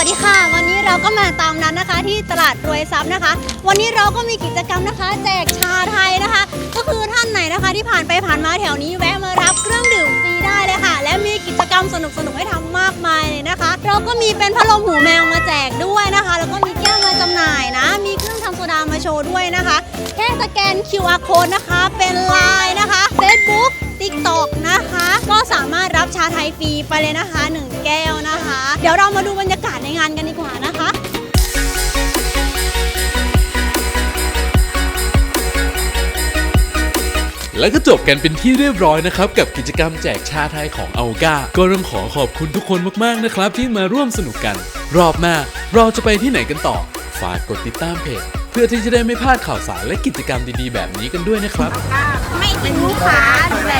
ัสดีค่ะ วันนี้เราก็มาตามนั้นนะคะ ที่ตลาดรวยทรัพย์นะคะ วันนี้เราก็มีกิจกรรมนะคะ แจกชาไทยนะคะ ก็คือท่านไหนนะคะ ที่ผ่านไปผ่านมาแถวนี้แวะมารับเครื่องดื่มฟรีได้เลยค่ะ และมีกิจกรรมสนุกๆให้ทำมากมายเลยนะคะ เราก็มีเป็นพัดลมหูแมวมาแจกด้วยนะคะ แล้วก็มีแก้วมาจำหน่ายนะ มีเครื่องทำโซดามาโชว์ด้วยนะคะ แค่สแกน QR code นะคะ เป็น Line นะคะ Facebook TikTok นะคะ ก็สามารถรับชาไทยฟรีไปเลยนะคะ 1 แก้วนะคะ เดี๋ยวเรามาดูบรรยากาศ แล้วก็จบกันเป็นที่เรียบร้อยนะครับ กับกิจกรรมแจกชาไทยของอัลกาก็ต้องขอขอบคุณทุกคนมากๆนะครับ ที่มาร่วมสนุกกัน รอบหน้าเราจะไปที่ไหนกันต่อ ฝากกดติดตามเพจ เพื่อที่จะได้ไม่พลาดข่าวสารและกิจกรรมดีๆ แบบนี้กันด้วยนะครับ ไม่ทิ้งลูกค้าดูแล